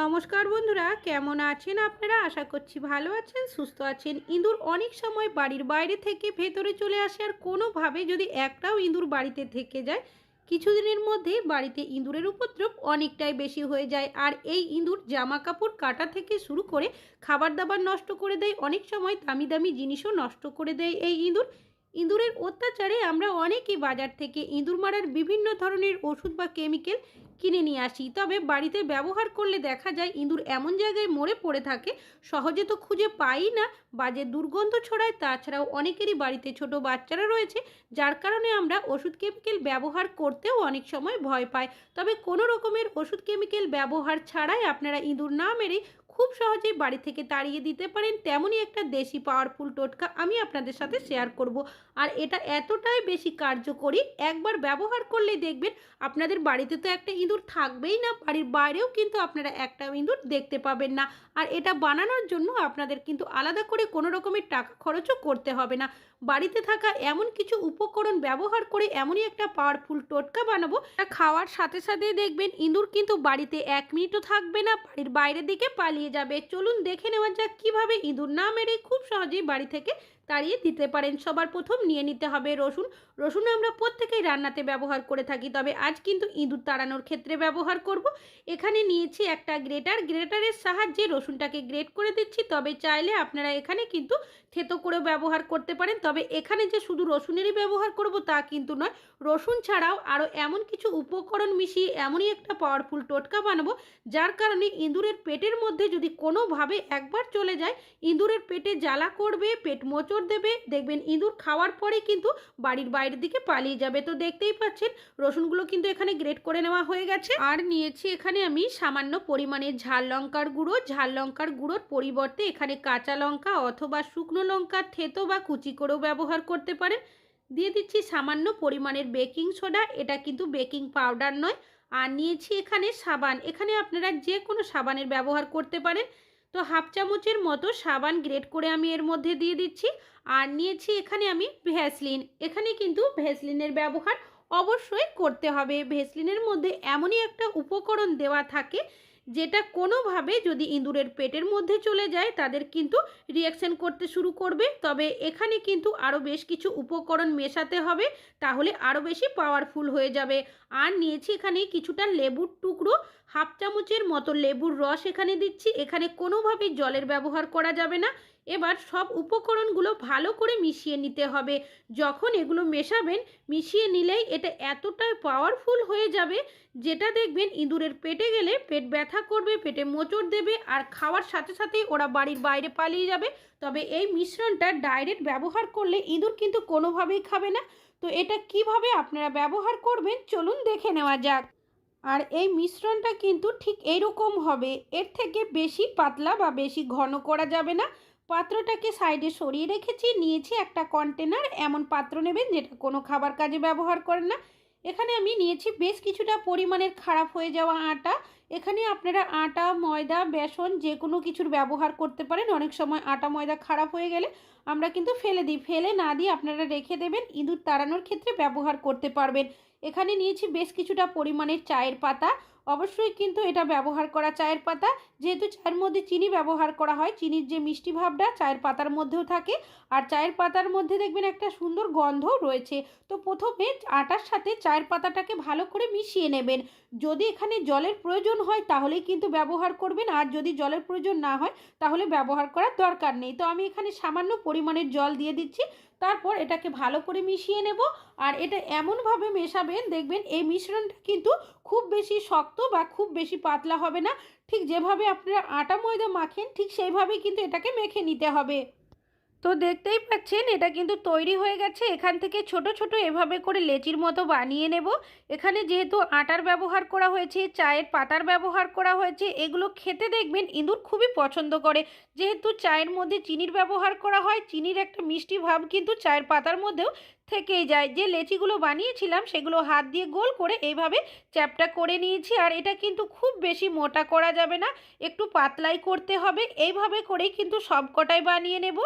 নমস্কার বন্ধুরা, কেমন আছেন আপনারা? আশা করছি ভালো আছেন, সুস্থ আছেন। ইঁদুর অনেক সময় বাড়ির বাইরে থেকে ভেতরে চলে আসে আর কোনোভাবে যদি একটাও ইঁদুর বাড়িতে থেকে যায়, কিছুদিনের মধ্যে বাড়িতে ইঁদুরের উপদ্রব অনেকটাই বেশি হয়ে যায়। আর এই ইঁদুর জামা কাপড় কাটা থেকে শুরু করে খাবার দাবার নষ্ট করে দেয়, অনেক সময় দামি দামি জিনিসও নষ্ট করে দেয় এই ইঁদুর। ইঁদুরের অত্যাচারে আমরা অনেকেই বাজার থেকে ইঁদুর মারার বিভিন্ন ধরনের ওষুধ বা কেমিক্যাল কিনে নিয়ে আসি। তবে বাড়িতে ব্যবহার করলে দেখা যায় ইঁদুর এমন জায়গায় মরে পড়ে থাকে, সহজে তো খুঁজে পাই না, বাজে দুর্গন্ধ ছড়ায়। তাছাড়াও অনেকেরই বাড়িতে ছোট বাচ্চারা রয়েছে, যার কারণে আমরা ওষুধ কেমিক্যাল ব্যবহার করতেও অনেক সময় ভয় পাই। তবে কোনো রকমের ওষুধ কেমিক্যাল ব্যবহার ছাড়াই আপনারা ইঁদুর না মেরেই খুব সহজেই বাড়ি থেকে তাড়িয়ে দিতে পারেন, তেমনই একটা দেশি পাওয়ারফুল টোটকা আমি আপনাদের সাথে শেয়ার করব। আর এটা এতটাই বেশি কার্যকরী, একবার ব্যবহার করলেই দেখবেন আপনাদের বাড়িতে তো একটা ইঁদুর থাকবেই না, বাড়ির বাইরেও কিন্তু আপনারা একটা ইঁদুর দেখতে পাবেন না। আর এটা বানানোর জন্য আপনাদের কিন্তু আলাদা করে কোনো রকমের টাকা খরচও করতে হবে না। বাড়িতে থাকা এমন কিছু উপকরণ ব্যবহার করে এমনই একটা পাওয়ারফুল টোটকা বানাবো খাওয়ার সাথে সাথে দেখবেন ইঁদুর কিন্তু বাড়িতে এক মিনিটও থাকবে না, বাড়ির বাইরের দিকে পালিয়ে যাবে। চলুন দেখে নেওয়া যাক কীভাবে ইঁদুর না মেরে খুব সহজেই বাড়ি থেকে তাড়িয়ে দিতে পারেন। সবার প্রথম নিয়ে নিতে হবে রসুন। রসুন আমরা প্রত্যেকেই রান্নাতে ব্যবহার করে থাকি, তবে আজ কিন্তু ইঁদুর তাড়ানোর ক্ষেত্রে ব্যবহার করব। এখানে নিয়েছি একটা গ্রেটার। গ্রেটারের সাহায্যে রসুনটাকে গ্রেট করে দিচ্ছি, তবে চাইলে আপনারা এখানে কিন্তু থেতো করে ব্যবহার করতে পারেন। তবে এখানে যে শুধু রসুনেরই ব্যবহার করব তা কিন্তু নয়, রসুন ছাড়াও আরও এমন কিছু উপকরণ মিশিয়ে এমনই একটা পাওয়ারফুল টোটকা বানাবো, যার কারণে ইঁদুরের পেটের মধ্যে যদি কোনোভাবে একবার চলে যায়, ইঁদুরের পেটে জ্বালা করবে, পেট মোচড় দেবে। দেখবেন ইঁদুর খাওয়ার পরে কিন্তু বাড়ির বাইরের দিকে পালিয়ে যাবে। তো দেখতেই পাচ্ছেন, রসুনগুলো কিন্তু এখানে গ্রেট করে নেওয়া হয়ে গেছে। আর নিয়েছি এখানে আমি সামান্য পরিমাণে ঝাল লঙ্কার গুঁড়ো। ঝাল লঙ্কার গুঁড়োর পরিবর্তে এখানে কাঁচা লঙ্কা অথবা শুকনো লঙ্কা, থেতো বা কুচি করেও ব্যবহার করতে পারেন। দিয়ে দিচ্ছি সামান্য পরিমাণের বেকিং সোডা। এটা কিন্তু বেকিং পাউডার নয়। আর নিয়েছি এখানে সাবান। এখানে আপনারা যে কোনো সাবানের ব্যবহার করতে পারেন। তো হাফ চামচের মতো সাবান গ্রেট করে আমি এর মধ্যে দিয়ে দিচ্ছি। আর নিয়েছি এখানে আমি ভ্যাসলিন এখানে কিন্তু ভ্যাসলিনের ব্যবহার অবশ্যই করতে হবে। ভেসলিনের মধ্যে এমনই একটা উপকরণ দেওয়া থাকে যেটা কোনোভাবে যদি ইঁদুরের পেটের মধ্যে চলে যায়, তাদের কিন্তু রিয়াকশন করতে শুরু করবে। তবে এখানে কিন্তু আরও বেশ কিছু উপকরণ মেশাতে হবে, তাহলে আরও বেশি পাওয়ারফুল হয়ে যাবে। আর নিয়েছি এখানে কিছুটা লেবুর টুকরো, হাফ চামচের মতো লেবুর রস এখানে দিচ্ছি। এখানে কোনোভাবেই জলের ব্যবহার করা যাবে না। এবার সব উপকরণগুলো ভালো করে মিশিয়ে নিতে হবে। যখন এগুলো মেশাবেন, মিশিয়ে নিলেই এটা এতটাই পাওয়ারফুল হয়ে যাবে যেটা দেখবেন ইঁদুরের পেটে গেলে পেট ব্যথা করবে, পেটে মোচড় দেবে আর খাওয়ার সাথে সাথেই ওরা বাড়ির বাইরে পালিয়ে যাবে। তবে এই মিশ্রণটা ডাইরেক্ট ব্যবহার করলে ইঁদুর কিন্তু কোনোভাবেই খাবে না। তো এটা কীভাবে আপনারা ব্যবহার করবেন চলুন দেখে নেওয়া যাক। আর এই মিশ্রণটা কিন্তু ঠিক এইরকম হবে, এর থেকে বেশি পাতলা বা বেশি ঘন করা যাবে না। পাত্রটাকে সাইডে সরিয়ে রেখেছি, নিয়েছি একটা কন্টেনার এমন পাত্র নেবেন যেটা কোনো খাবার কাজে ব্যবহার করেন না। এখানে আমি নিয়েছি বেশ কিছুটা পরিমাণের খারাপ হয়ে যাওয়া আটা। এখানে আপনারা আটা, ময়দা, বেসন যে কোনো কিছুর ব্যবহার করতে পারেন। অনেক সময় আটা, ময়দা খারাপ হয়ে গেলে আমরা কিন্তু ফেলে দিই। ফেলে না দিয়ে আপনারা রেখে দেবেন, ইঁদুর তাড়ানোর ক্ষেত্রে ব্যবহার করতে পারবেন। এখানে নিয়েছি বেশ কিছুটা পরিমাণের চায়ের পাতা। অবশ্যই কিন্তু এটা ব্যবহার করা চায়ের পাতা। যেহেতু চায়ের মধ্যে চিনি ব্যবহার করা হয়, চিনির যে মিষ্টি ভাবটা চায়ের পাতার মধ্যেও থাকে। আর চায়ের পাতার মধ্যে দেখবেন একটা সুন্দর গন্ধও রয়েছে। তো প্রথমে আটার সাথে চায়ের পাতাটাকে ভালো করে মিশিয়ে নেবেন। যদি এখানে জলের প্রয়োজন হয়, তাহলেই কিন্তু ব্যবহার করবেন। আর যদি জলের প্রয়োজন না হয়, তাহলে ব্যবহার করার দরকার নেই। তো আমি এখানে সামান্য পরিমাণের জল দিয়ে দিচ্ছি। তারপর এটাকে ভালো করে মিশিয়ে নেব। আর এটা এমনভাবে মেশাবেন, দেখবেন এই মিশ্রণটা কিন্তু খুব বেশি শক্ত বা খুব বেশি পাতলা হবে না। ঠিক যেভাবে আপনারা আটা ময়দা মাখেন, ঠিক সেইভাবেই কিন্তু এটাকে মেখে নিতে হবে। তো দেখতেই পাচ্ছেন, এটা কিন্তু তৈরি হয়ে গেছে। এখান থেকে ছোট ছোট এভাবে করে লেচির মতো বানিয়ে নেব। এখানে যেহেতু আটার ব্যবহার করা হয়েছে, চায়ের পাতার ব্যবহার করা হয়েছে, এগুলো খেতে দেখবেন ইঁদুর খুবই পছন্দ করে। যেহেতু চায়ের মধ্যে চিনির ব্যবহার করা হয়, চিনির একটা মিষ্টি ভাব কিন্তু চায়ের পাতার মধ্যেও থেকেই যায়। যে লেচিগুলো বানিয়েছিলাম, সেগুলো হাত দিয়ে গোল করে এইভাবে চ্যাপটা করে নিয়েছি। আর এটা কিন্তু খুব বেশি মোটা করা যাবে না, একটু পাতলাই করতে হবে। এইভাবে করেই কিন্তু সব কটাই বানিয়ে নেব।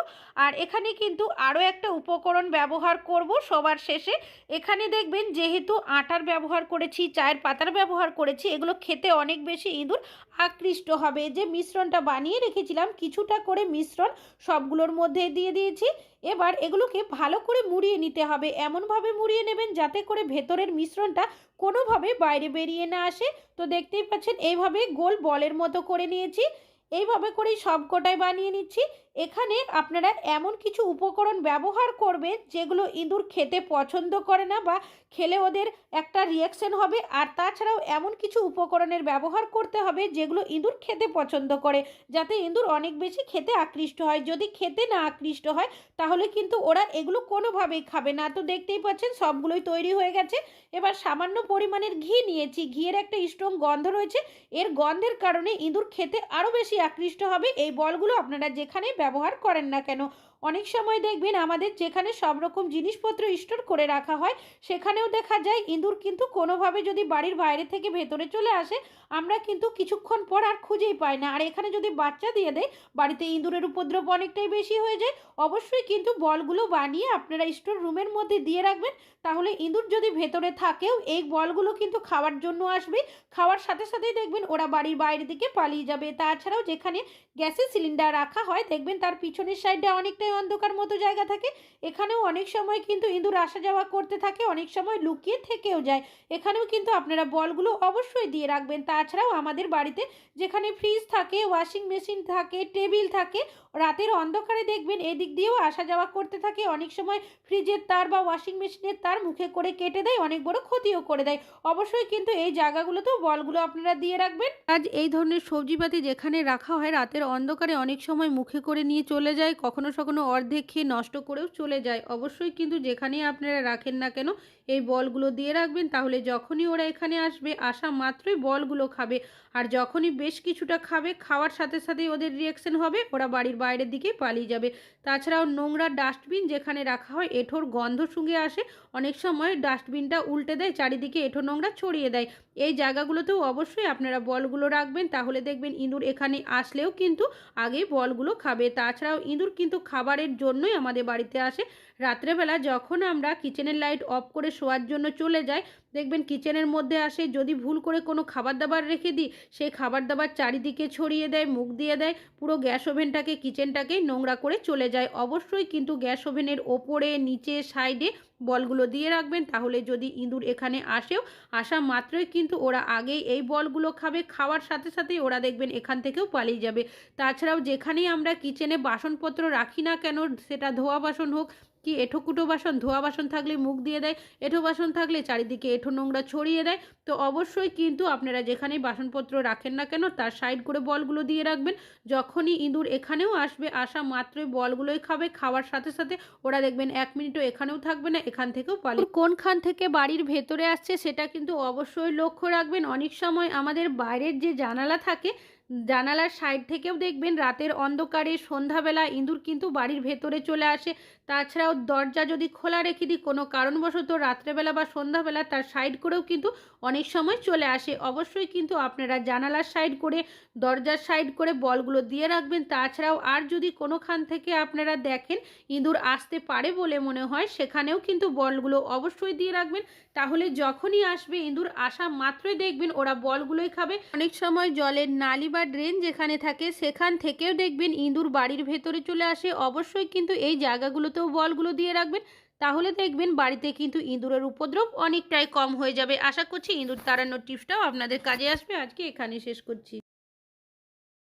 আর এখানে কিন্তু আরও একটা উপকরণ ব্যবহার করব সবার শেষে। এখানে দেখবেন যেহেতু আটার ব্যবহার করেছি, চায়ের পাতার ব্যবহার করেছি, এগুলো খেতে অনেক বেশি ইঁদুর আকৃষ্ট হবে। যে মিশ্রণটা বানিয়ে রেখেছিলাম, কিছুটা করে মিশ্রণ সবগুলোর মধ্যে দিয়ে দিয়েছি। এবার এগুলোকে ভালো করে মুড়িয়ে নিতে হবে। এমনভাবে মুড়িয়ে নেবেন যাতে করে ভেতরের মিশ্রণটা কোনোভাবে বাইরে বেরিয়ে না আসে। তো দেখতেই পাচ্ছেন, এইভাবে গোল বলের মতো করে নিয়েছি। এইভাবে করেই সব কটাই বানিয়ে নিচ্ছি। এখানে আপনারা এমন কিছু উপকরণ ব্যবহার করবেন যেগুলো ইঁদুর খেতে পছন্দ করে না বা খেলে ওদের একটা রিয়াকশন হবে। আর তাছাড়াও এমন কিছু উপকরণের ব্যবহার করতে হবে যেগুলো ইঁদুর খেতে পছন্দ করে, যাতে ইঁদুর অনেক বেশি খেতে আকৃষ্ট হয়। যদি খেতে না আকৃষ্ট হয়, তাহলে কিন্তু ওরা এগুলো কোনোভাবেই খাবে না। তো দেখতেই পাচ্ছেন, সবগুলোই তৈরি হয়ে গেছে। এবার সামান্য পরিমাণের ঘি নিয়েছি। ঘিয়ের একটা স্ট্রং গন্ধ রয়েছে। এর গন্ধের কারণে ইঁদুর খেতে আরও বেশি আকৃষ্ট হবে। এই বলগুলো আপনারা যেখানে ব্যবহার করেন না কেন? অনেক সময় দেখবেন আমাদের যেখানে সব রকম জিনিসপত্র স্টোর করে রাখা হয়, সেখানেও দেখা যায় ইঁদুর কিন্তু কোনোভাবে যদি বাড়ির বাইরে থেকে ভেতরে চলে আসে, আমরা কিন্তু কিছুক্ষণ পর আর খুঁজেই পাই না। আর এখানে যদি বাচ্চা দিয়ে দেয়, বাড়িতে ইঁদুরের উপদ্রব অনেকটাই বেশি হয়ে যায়। অবশ্যই কিন্তু বলগুলো বানিয়ে আপনারা স্টোর রুমের মধ্যে দিয়ে রাখবেন। তাহলে ইঁদুর যদি ভেতরে থাকেও, এই বলগুলো কিন্তু খাওয়ার জন্য আসবে। খাওয়ার সাথে সাথেই দেখবেন ওরা বাড়ির বাইরে দিকে পালিয়ে যাবে। তাছাড়াও যেখানে গ্যাসের সিলিন্ডার রাখা হয়, দেখবেন তার পিছনের সাইডে অনেকটাই অন্ধকার মতো জায়গা থাকে, এখানেও অনেক সময় কিন্তু ইঁদুর আসা যাওয়া করতে থাকে, অনেক সময় লুকিয়ে থেকেও যায়। এখানেও কিন্তু আপনারা বলগুলো অবশ্যই দিয়ে রাখবেন। তাছাড়াও আমাদের বাড়িতে যেখানে ফ্রিজ থাকে, ওয়াশিং মেশিন থাকে, টেবিল থাকে, রাতের অন্ধকারে দেখবেন এদিক দিয়েও আসা যাওয়া করতে থাকে। অনেক সময় ফ্রিজের তার বা ওয়াশিং মেশিনের তার মুখে করে কেটে দেয়, অনেক বড় ক্ষতিও করে দেয়। অবশ্যই কিন্তু এই জায়গাগুলোতেও বলগুলো আপনারা দিয়ে রাখবেন। আজ এই ধরনের সবজিপাতি যেখানে রাখা হয়, রাতের অন্ধকারে অনেক সময় মুখে করে নিয়ে চলে যায়, কখনো কখনো অর্ধেক খেয়ে নষ্ট করেও চলে যায়। অবশ্যই কিন্তু যেখানেই আপনারা রাখেন না কেন, এই বলগুলো দিয়ে রাখবেন, তাহলে যখনই ওরা এখানে আসবে, আসা মাত্রই বলগুলো খাবে। আর যখনই বেশ কিছুটা খাবে, খাওয়ার সাথে সাথেই ওদের রিয়াকশন হবে, ওরা বাড়ির বাইরের দিকে পালিয়ে যাবে। তাছাড়াও নোংরা ডাস্টবিন যেখানে রাখা হয়, এঁঠোর গন্ধ শুঁকে আসে। অনেক সময় ডাস্টবিনটা উল্টে দেয়, চারিদিকে এঁঠো নোংরা ছড়িয়ে দেয়। এই জায়গাগুলোতেও অবশ্যই আপনারা বলগুলো রাখবেন, তাহলে দেখবেন ইঁদুর এখানে আসলেও কিন্তু আগে বলগুলো খাবে। তাছাড়াও ইঁদুর কিন্তু খাবারের জন্যই আমাদের বাড়িতে আসে। রাত্রেবেলা যখন আমরা কিচেনের লাইট অফ করে শোয়ার জন্য চলে যাই দেখবেন কিচেনের মধ্যে আসে, যদি ভুল করে কোনো খাবার দাবার রেখে দিই সেই খাবার দাবার চারিদিকে ছড়িয়ে দেয়, মুখ দিয়ে দেয়, পুরো গ্যাস ওভেনটাকে কিচেনটাকেই নোংরা করে চলে যায়। অবশ্যই কিন্তু গ্যাস ওভেনের ওপরে, নিচে, সাইডে বলগুলো দিয়ে রাখবেন। তাহলে যদি ইঁদুর এখানে আসেও, আসা মাত্রই কিন্তু ওরা আগেই এই বলগুলো খাবে, খাওয়ার সাথে সাথেই ওরা দেখবেন এখান থেকেও পালিয়ে যাবে। তাছাড়াও যেখানেই আমরা কিচেনে বাসনপত্র রাখি না কেন, সেটা ধোয়া বাসন হোক কি এঁঠো কুটো বাসন? ধোয়া বাসন থাকলে মুখ দিয়ে দেয়, এঁঠো বাসন থাকলে চারিদিকে এঁঠো নোংরা ছড়িয়ে দেয়। তো অবশ্যই কিন্তু আপনারা যেখানেই বাসনপত্র রাখেন না কেন, তার সাইড করে বলগুলো দিয়ে রাখবেন। যখনই ইঁদুর এখানেও আসবে, আসা মাত্রই বলগুলোই খাবে, খাওয়ার সাথে সাথে ওরা দেখবেন এক মিনিটও এখানেও থাকবে না, এখান থেকেও পালিয়ে কোনখান থেকে বাড়ির ভেতরে আসছে সেটা কিন্তু অবশ্যই লক্ষ্য রাখবেন। অনেক সময় আমাদের বাইরের যে জানালা থাকে জানালার সাইড থেকেও দেখবেন রাতের অন্ধকারে সন্ধ্যাবেলা ইঁদুর কিন্তু বাড়ির ভেতরে চলে আসে। তাছাড়াও দরজা যদি খোলা রেখে দিই, কোনো কারণবশত রাত্রেবেলা বা সন্ধ্যাবেলা তার সাইড করেও কিন্তু অনেক সময় চলে আসে। অবশ্যই কিন্তু আপনারা জানালার সাইড করে, দরজার সাইড করে বলগুলো দিয়ে রাখবেন। তাছাড়াও আর যদি কোনোখান থেকে আপনারা দেখেন ইঁদুর আসতে পারে বলে মনে হয়, সেখানেও কিন্তু বলগুলো অবশ্যই দিয়ে রাখবেন। তাহলে যখনই আসবে ইঁদুর আসা মাত্রই দেখবেন ওরা বলগুলোই খাবে। অনেক সময় জলের নালি বা ড্রেন যেখানে থাকে, সেখান থেকেও দেখবেন ইঁদুর বাড়ির ভেতরে চলে আসে। অবশ্যই কিন্তু এই জায়গাগুলোতেও বলগুলো দিয়ে রাখবেন। তাহলে দেখবেন বাড়িতে কিন্তু ইঁদুরের উপদ্রব অনেকটাই কম হয়ে যাবে। আশা করছি ইঁদুর তাড়ানোর টিপসটাও আপনাদের কাজে আসবে। আজকে এখানে শেষ করছি।